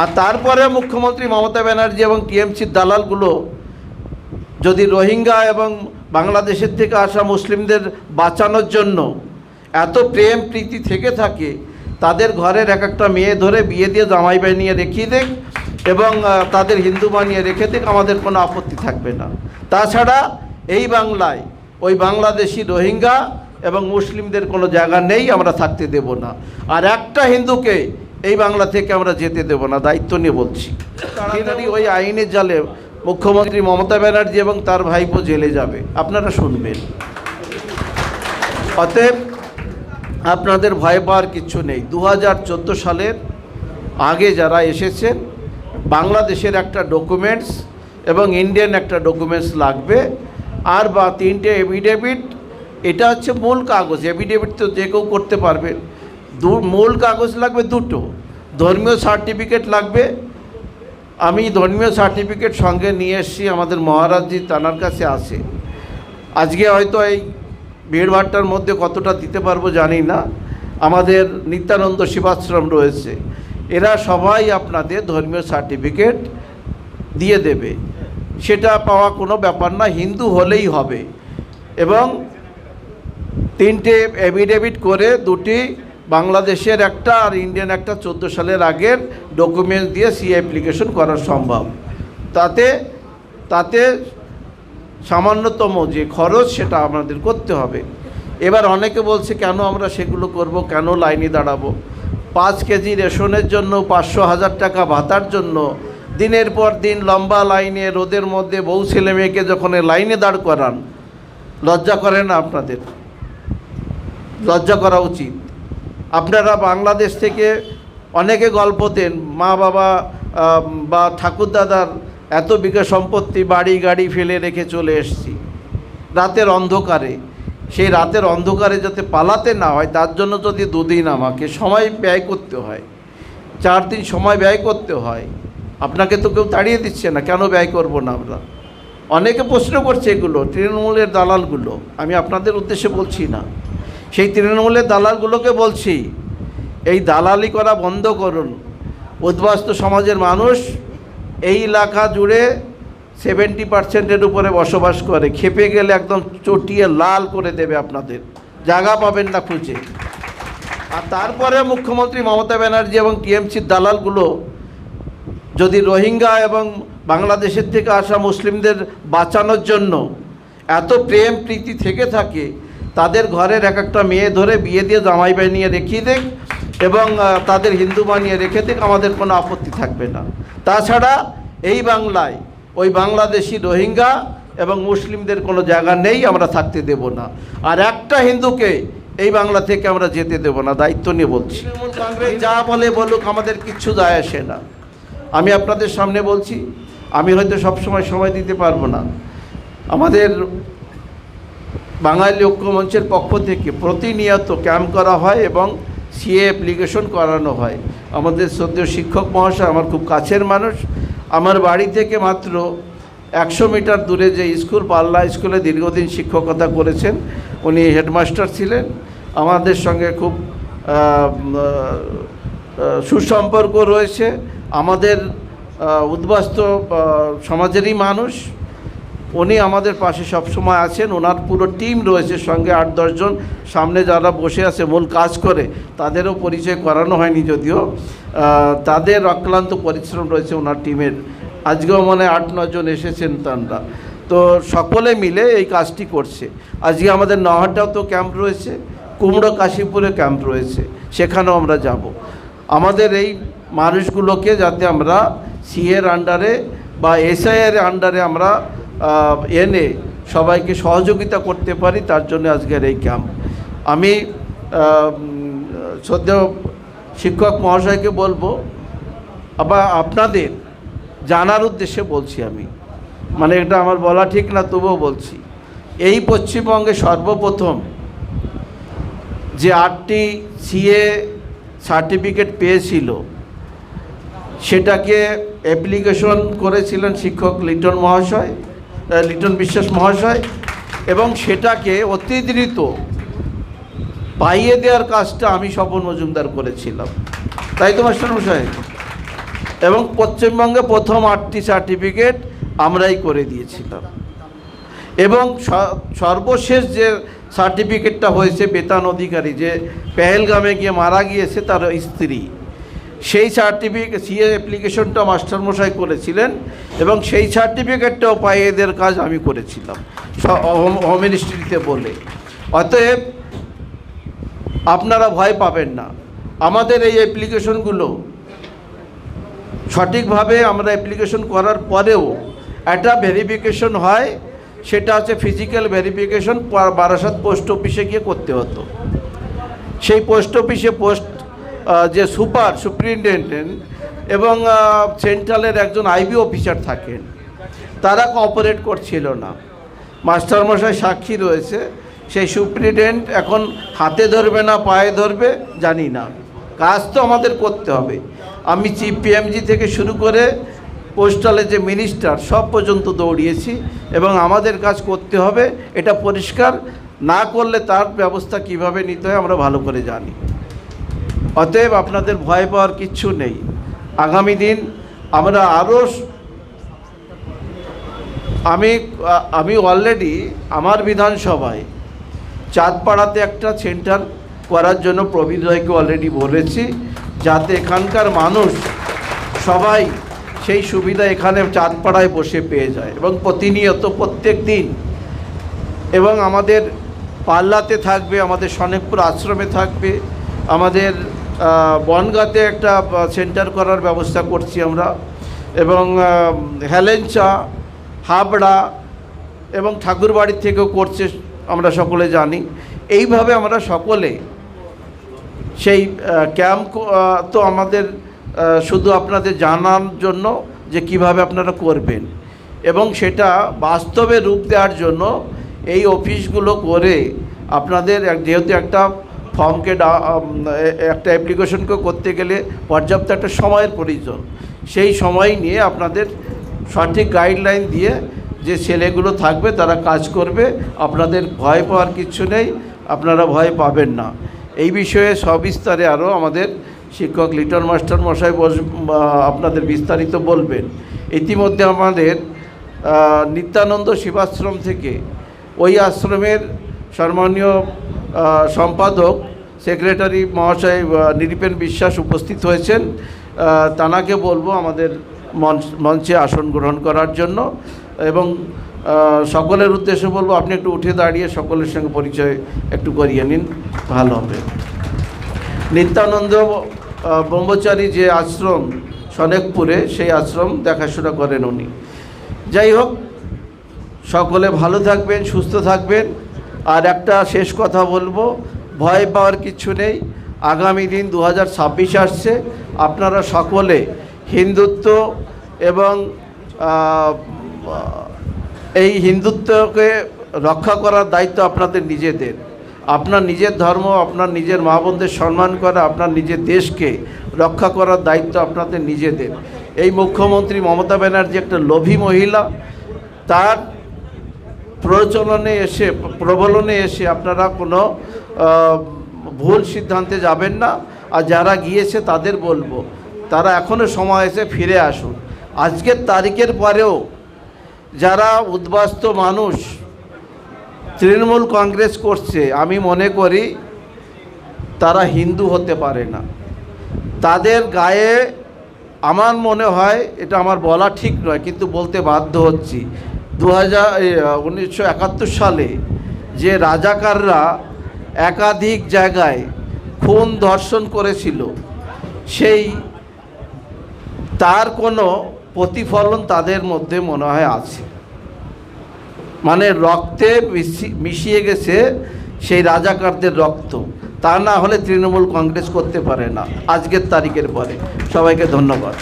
আর তারপরে মুখ্যমন্ত্রী মমতা ব্যানার্জি এবং টিএমসির দালালগুলো যদি রোহিঙ্গা এবং বাংলাদেশের থেকে আসা মুসলিমদের বাঁচানোর জন্য এত প্রেম, প্রীতি থেকে থাকে, তাদের ঘরের এক একটা মেয়ে ধরে বিয়ে দিয়ে জামাই বানিয়ে রেখিয়ে দেখ এবং তাদের হিন্দু বানিয়ে রেখে দেখ, আমাদের কোনো আপত্তি থাকবে না। তাছাড়া এই বাংলায় ওই বাংলাদেশি রোহিঙ্গা এবং মুসলিমদের কোনো জায়গা নেই, আমরা থাকতে দেব না। আর একটা হিন্দুকে এই বাংলা থেকে আমরা যেতে দেব না, দায়িত্ব নিয়ে বলছি। তাড়াতাড়ি ওই আইনের জালে মুখ্যমন্ত্রী মমতা ব্যানার্জি এবং তার ভাইপো জেলে যাবে। আপনারা শুনবেন। অতএব আপনাদের ভয় পাওয়ার কিচ্ছু নেই। দু হাজার চোদ্দ সালের আগে যারা এসেছেন, বাংলাদেশের একটা ডকুমেন্টস এবং ইন্ডিয়ান একটা ডকুমেন্টস লাগবে। আর বা তিনটে এভিডেভিট এটা হচ্ছে মূল কাগজ। এভিডেভিট তো যে কেউ করতে পারবে দু, মূল কাগজ লাগবে দুটো। ধর্মীয় সার্টিফিকেট লাগবে। আমি ধর্মীয় সার্টিফিকেট সঙ্গে নিয়ে এসেছি, আমাদের মহারাজজি তানার কাছে আসে আজকে হয়তো এই ভিড়ভাট্টার মধ্যে কতটা দিতে পারব জানি না। আমাদের নিত্যানন্দ শিবাশ্রম রয়েছে। এরা সবাই আপনাদের ধর্মীয় সার্টিফিকেট দিয়ে দেবে। সেটা পাওয়া কোনো ব্যাপার না, হিন্দু হলেই হবে। এবং তিনটে এভিডেভিট করে দুটি বাংলাদেশের একটা আর ইন্ডিয়ান একটা চোদ্দ সালের আগের ডকুমেন্টস দিয়ে সি অ্যাপ্লিকেশন করা সম্ভব। তাতে তাতে সামান্যতম যে খরচ সেটা আমাদের করতে হবে। এবার অনেকে বলছে, কেন আমরা সেগুলো করব? কেন লাইনে দাঁড়াবো? পাঁচ কেজি রেশনের জন্য পাঁচশো হাজার টাকা ভাতার জন্য দিনের পর দিন লম্বা লাইনে রোদের মধ্যে বউ ছেলে মেয়েকে যখন লাইনে দাঁড় করান, লজ্জা করে না আপনাদের? লজ্জা করা উচিত। আপনারা বাংলাদেশ থেকে অনেকে গল্প দেন, মা বাবা বা ঠাকুরদাদার এত বিঘা সম্পত্তি, বাড়ি, গাড়ি ফেলে রেখে চলে এসেছি। রাতের অন্ধকারে, সেই রাতের অন্ধকারে যাতে পালাতে না হয়, তার জন্য যদি দুদিন আমাকে সময় ব্যয় করতে হয়, চার দিন সময় ব্যয় করতে হয়, আপনাকে তো কেউ তাড়িয়ে দিচ্ছে না, কেন ব্যয় করব না আমরা? অনেকে প্রশ্ন করছে এগুলো, তৃণমূলের দালালগুলো, আমি আপনাদের উদ্দেশ্যে বলছি না। সেই তৃণমূলের দালালগুলোকে বলছি, এই দালালি করা বন্ধ করুন। উদ্বাস্ত সমাজের মানুষ এই এলাকা জুড়ে সেভেন্টি পার্সেন্টের উপরে বসবাস করে, খেপে গেলে একদম চটিয়ে লাল করে দেবে আপনাদের। জায়গা পাবেন না খুঁজে। আর তারপরে মুখ্যমন্ত্রী মমতা ব্যানার্জি এবং টিএমসির দালালগুলো, যদি রোহিঙ্গা এবং বাংলাদেশের থেকে আসা মুসলিমদের বাঁচানোর জন্য এত প্রেম, প্রীতি থেকে থাকে তাদের ঘরের এক একটা মেয়ে ধরে বিয়ে দিয়ে জামাই বানিয়ে রেখিয়ে দেখ এবং তাদের হিন্দু বানিয়ে রেখে দেখ, আমাদের কোনো আপত্তি থাকবে না। তাছাড়া এই বাংলায় ওই বাংলাদেশি রোহিঙ্গা এবং মুসলিমদের কোনো জায়গা নেই, আমরা থাকতে দেব না। আর একটা হিন্দুকে এই বাংলা থেকে আমরা যেতে দেব না, দায়িত্ব নিয়ে বলছি। কংগ্রেস যা বলে বলুক, আমাদের কিচ্ছু যায় আসে না। আমি আপনাদের সামনে বলছি, আমি হয়তো সবসময় সময় দিতে পারব না। আমাদের বাঙালি ঐক্যমঞ্চের পক্ষ থেকে প্রতিনিয়ত ক্যাম্প করা হয় এবং সিএ অ্যাপ্লিকেশন করানো হয়। আমাদের শ্রদ্ধেয় শিক্ষক মহাশয় আমার খুব কাছের মানুষ। আমার বাড়ি থেকে মাত্র একশো মিটার দূরে যে স্কুল, পাল্লা স্কুলে দীর্ঘদিন শিক্ষকতা করেছেন, উনি হেডমাস্টার ছিলেন। আমাদের সঙ্গে খুব সুসম্পর্ক রয়েছে। আমাদের উদ্বাস্ত সমাজেরই মানুষ। উনি আমাদের পাশে সবসময় আছেন। ওনার পুরো টিম রয়েছে সঙ্গে আট দশজন সামনে যারা বসে আছে, মূল কাজ করে, তাদেরও পরিচয় করানো হয়নি যদিও। তাদের অক্লান্ত পরিশ্রম রয়েছে ওনার টিমের। আজকেও মনে আট নজন এসেছেন তানরা তো সকলে মিলে এই কাজটি করছে। আজকে আমাদের নহাটাও তো ক্যাম্প রয়েছে, কুমড়ো কাশীপুরে ক্যাম্প রয়েছে, সেখানেও আমরা যাব। আমাদের এই মানুষগুলোকে যাতে আমরা সিএর আন্ডারে বা এসআইয়ের আন্ডারে আমরা এনে সবাইকে সহযোগিতা করতে পারি, তার জন্য আজকের এই ক্যাম্প। আমি শ্রদ্ধেয় শিক্ষক মহাশয়কে বলব আবার আপনাদের জানার উদ্দেশ্যে বলছি আমি। মানে এটা আমার বলা ঠিক না, তবুও বলছি। এই পশ্চিমবঙ্গে সর্বপ্রথম যে আটটি সিএ সার্টিফিকেট পেয়েছিল, সেটাকে অ্যাপ্লিকেশন করেছিলেন শিক্ষক লিটন মহাশয়। লিটন বিশ্বাস মহাশয়, এবং সেটাকে অতি দ্রুত পাইয়ে দেওয়ার কাজটা আমি স্বপন মজুমদার করেছিলাম। তাই তো, মাস্টার মশাই? এবং পশ্চিমবঙ্গে প্রথম আটটি সার্টিফিকেট আমরাই করে দিয়েছিলাম। এবং সর্বশেষ যে সার্টিফিকেটটা হয়েছে বেতন অধিকারী, যে পেহেলগামে গিয়ে মারা গিয়েছে তার স্ত্রী। সেই সার্টিফিকেট সিএ অ্যাপ্লিকেশনটা মাস্টারমশাই করেছিলেন এবং সেই সার্টিফিকেটটাও পাই এদের কাজ আমি করেছিলাম হোম মিনিস্ট্রিতে বলে। অতএব আপনারা ভয় পাবেন না। আমাদের এই অ্যাপ্লিকেশনগুলো সঠিকভাবে আমরা অ্যাপ্লিকেশন করার পরেও একটা ভেরিফিকেশন হয়, সেটা হচ্ছে ফিজিক্যাল ভেরিফিকেশন বারাসাত পোস্ট অফিসে গিয়ে করতে হতো। সেই পোস্ট অফিসে পোস্ট যে সুপার সুপ্রিনটেন্ডেন্ট এবং সেন্ট্রালের একজন আইবি অফিসার থাকেন, তারা কোঅপারেট করছিল না। মাস্টারমশাই সাক্ষী রয়েছে, সেই সুপ্রিটেন্ডেন্ট এখন হাতে ধরবে না, পায়ে ধরবে, জানি না। কাজ তো আমাদের করতে হবে। আমি চিফ পিএমজি থেকে শুরু করে পোস্টালে যে মিনিস্টার, সব পর্যন্ত দৌড়িয়েছি এবং আমাদের কাজ করতে হবে। এটা পরিষ্কার, না করলে তার ব্যবস্থা কীভাবে নিতে হয় আমরা ভালো করে জানি। অতএব আপনাদের ভয় পাওয়ার কিচ্ছু নেই। আগামী দিন আমরা আরও আমি আমি অলরেডি আমার বিধানসভায় চাঁদপাড়াতে একটা সেন্টার করার জন্য প্রবীর রায়কে অলরেডি বলেছি, যাতে এখানকার মানুষ সবাই সেই সুবিধা এখানে চাঁদপাড়ায় বসে পেয়ে যায় এবং প্রতিনিয়ত প্রত্যেক দিন এবং আমাদের পাল্লাতে থাকবে, আমাদের সনেকপুর আশ্রমে থাকবে, আমাদের বনগাঁতে একটা সেন্টার করার ব্যবস্থা করছি আমরা। এবং আহ, হেলেঞ্চা হাবড়া এবং ঠাকুরবাড়ির থেকেও করছে আমরা সকলে জানি। এইভাবে আমরা সকলে সেই ক্যাম্প তো আমাদের শুধু আপনাদের জানার জন্য যে কীভাবে আপনারা করবেন। এবং সেটা বাস্তবে রূপ দেওয়ার জন্য এই অফিসগুলো করে আপনাদের যেহেতু একটা ফর্মকে একটা অ্যাপ্লিকেশনকে করতে গেলে পর্যাপ্ত একটা সময়ের প্রয়োজন। সেই সময় নিয়ে আপনাদের সঠিক গাইডলাইন দিয়ে যে ছেলেগুলো থাকবে, তারা কাজ করবে। আপনাদের ভয় পাওয়ার কিছু নেই, আপনারা ভয় পাবেন না। এই বিষয়ে সবিস্তারে আরও আমাদের শিক্ষক লিটন মাস্টার মশাই বস আপনাদের বিস্তারিত বলবেন। ইতিমধ্যে আমাদের নিত্যানন্দ শিবাশ্রম থেকে ওই আশ্রমের সম্মানীয় সম্পাদক, সেক্রেটারি মহাশয় নিরীপেন বিশ্বাস উপস্থিত হয়েছেন। তানাকে বলব আমাদের মঞ্চে আসন গ্রহণ করার জন্য এবং সকলের উদ্দেশ্যে বলব আপনি একটু উঠে দাঁড়িয়ে সকলের সঙ্গে পরিচয় একটু করিয়ে নিন, ভালো হবে। নিত্যানন্দ ব্রহ্মচারী যে আশ্রম সনেকপুরে, সেই আশ্রম দেখাশোনা করেন উনি। যাই হোক, সকলে ভালো থাকবেন, সুস্থ থাকবেন। আর একটা শেষ কথা বলব, ভয় পাওয়ার কিছু নেই। আগামী দিন দু হাজার ছাব্বিশ আসছে। আপনারা সকলে হিন্দুত্ব এবং এই হিন্দুত্বকে রক্ষা করার দায়িত্ব আপনাদের নিজেদের। আপনার নিজের ধর্ম, আপনার নিজের মা বোনদের সম্মান করা, আপনার নিজের দেশকে রক্ষা করার দায়িত্ব আপনাদের নিজেদের। এই মুখ্যমন্ত্রী মমতা ব্যানার্জি একটা লোভী মহিলা, তার প্রচলনে এসে, প্রবলনে এসে আপনারা কোনো ভুল সিদ্ধান্তে যাবেন না। আর যারা গিয়েছে তাদের বলব, তারা এখনও সময় এসে ফিরে আসুন। আজকের তারিখের পরেও যারা উদ্বাস্ত মানুষ, তৃণমূল কংগ্রেস করছে, আমি মনে করি তারা হিন্দু হতে পারে না। তাদের গায়ে আমার মনে হয়, এটা আমার বলা ঠিক নয়, কিন্তু বলতে বাধ্য হচ্ছি। দু হাজার সালে যে রাজাকাররা একাধিক জায়গায় খুন ধর্ষণ করেছিল, সেই তার কোনো প্রতিফলন তাদের মধ্যে মনে হয় আছে। মানে রক্তে মিশি- মিশিয়ে গেছে সেই রাজাকারদের রক্ত। তা না হলে তৃণমূল কংগ্রেস করতে পারে না আজকের তারিখের পরে। সবাইকে ধন্যবাদ।